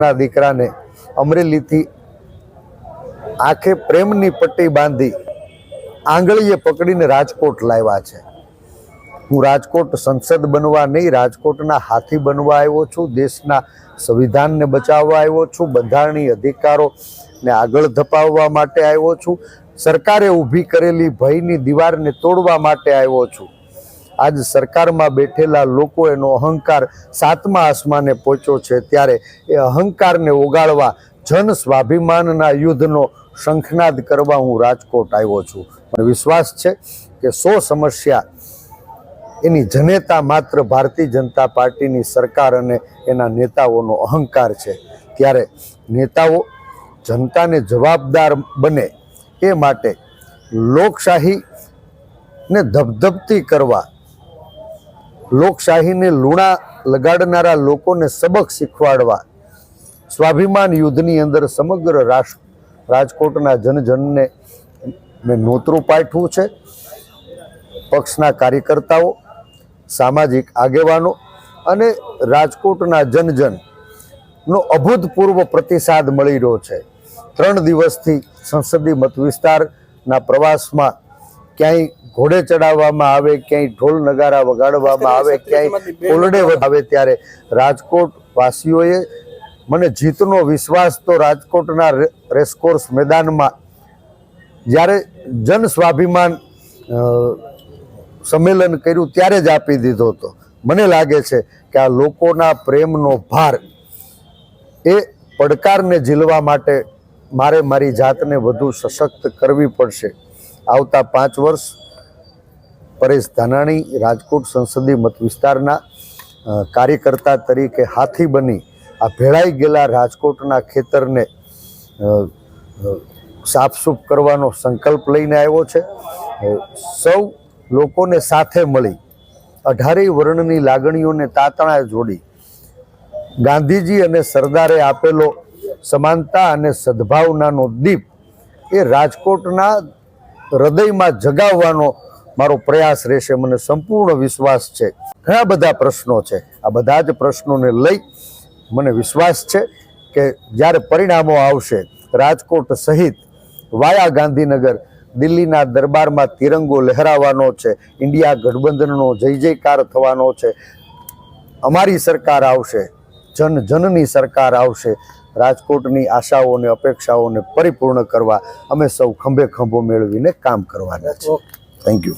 ના દીકરાને અમરેલીથી આંખે પ્રેમની પટ્ટી બાંધી આંગળીએ પકડીને રાજકોટ લાવ્યા છે. હું રાજકોટ સંસદ બનવા નહીં, રાજકોટના હાથી બનવા આવ્યો છું, દેશના સંવિધાનને બચાવવા આવ્યો છું, બંધારણીય અધિકારોને આગળ ધપાવવા માટે આવ્યો છું, સરકારે ઊભી કરેલી ભયની દિવારને તોડવા માટે આવ્યો છું. આજ સરકારમાં બેઠેલા લોકો એનો અહંકાર સાતમા આસમાને પહોંચ્યો છે ત્યારે એ અહંકારને ઓગાળવા જન સ્વાભિમાનના યુદ્ધનો શંખનાદ કરવા હું રાજકોટ આવ્યો છું. મને વિશ્વાસ છે કે સો સમસ્યા એની જનેતા માત્ર ભારતીય જનતા પાર્ટીની સરકાર અને એના નેતાઓનો અહંકાર છે. ત્યારે નેતાઓ જનતાને જવાબદાર બને એ માટે લોકશાહીને ધબધબતી કરવા લોકશાહીને લૂણા લગાડનારા લોકોને સબક શીખવાડવા. સ્વાભિમાન યુદ્ધની અંદર સમગ્ર રાષ્ટ્ર રાજકોટના જનજનને મેં નોતરું પાઠવું છે. પક્ષના કાર્યકર્તાઓ, સામાજિક આગેવાનો અને રાજકોટના જનજનનો અભૂતપૂર્વ પ્રતિસાદ મળી રહ્યો છે. ત્રણ દિવસથી સંસદીય મત વિસ્તારના પ્રવાસમાં ક્યાંય ઘોડે ચડાવવામાં આવે ક્યાંય ઢોલ નગારા વગાડવામાં આવે ક્યાંય ઓલડે આવે ત્યારે રાજકોટ વાસીઓએ મને જીતનો વિશ્વાસ તો રાજકોટના રે- રેસકોર્સ મેદાનમાં જ્યારે જન સ્વાભિમાન સંમેલન કર્યું ત્યારે જ આપી દીધો હતો. મને લાગે છે કે આ લોકોના પ્રેમનો ભાર એ પડકારને ઝીલવા માટે મારે મારી જાતને વધુ સશક્ત કરવી પડશે. આવતા પાંચ વર્ષ પરેશ ધાનાણી રાજકોટ સંસદીય મત વિસ્તારના કાર્યકર્તા તરીકે હાથી બની આ ભેળાઈ ગયેલા રાજકોટના ખેતરને સાફસૂફ કરવાનો સંકલ્પ લઈને આવ્યો છે. સૌ લોકોને સાથે મળી અઢારેય વર્ણની લાગણીઓને તાતણા જોડી ગાંધીજી અને સરદારે આપેલો સમાનતા અને સદભાવનાનો દીપ એ રાજકોટના હૃદયમાં જગાવવાનો મારો પ્રયાસ રહેશે, મને સંપૂર્ણ વિશ્વાસ છે. ઘણા બધા પ્રશ્નો છે. આ બધા જ પ્રશ્નોને લઈ મને વિશ્વાસ છે કે જ્યારે પરિણામો આવશે, રાજકોટ સહિત વાયા ગાંધીનગર, દિલ્હીના દરબારમાં તિરંગો લહેરાવાનો છે, ઇન્ડિયા ગઠબંધનનો જય જયકાર થવાનો છે, અમારી સરકાર આવશે. જન જનની સરકાર આવશે. રાજકોટની આશાઓ અને અપેક્ષાઓને પરિપૂર્ણ કરવા અમે સૌ ખંભે ખંભો મેળવીને કામ કરવાના છે થેન્ક યુ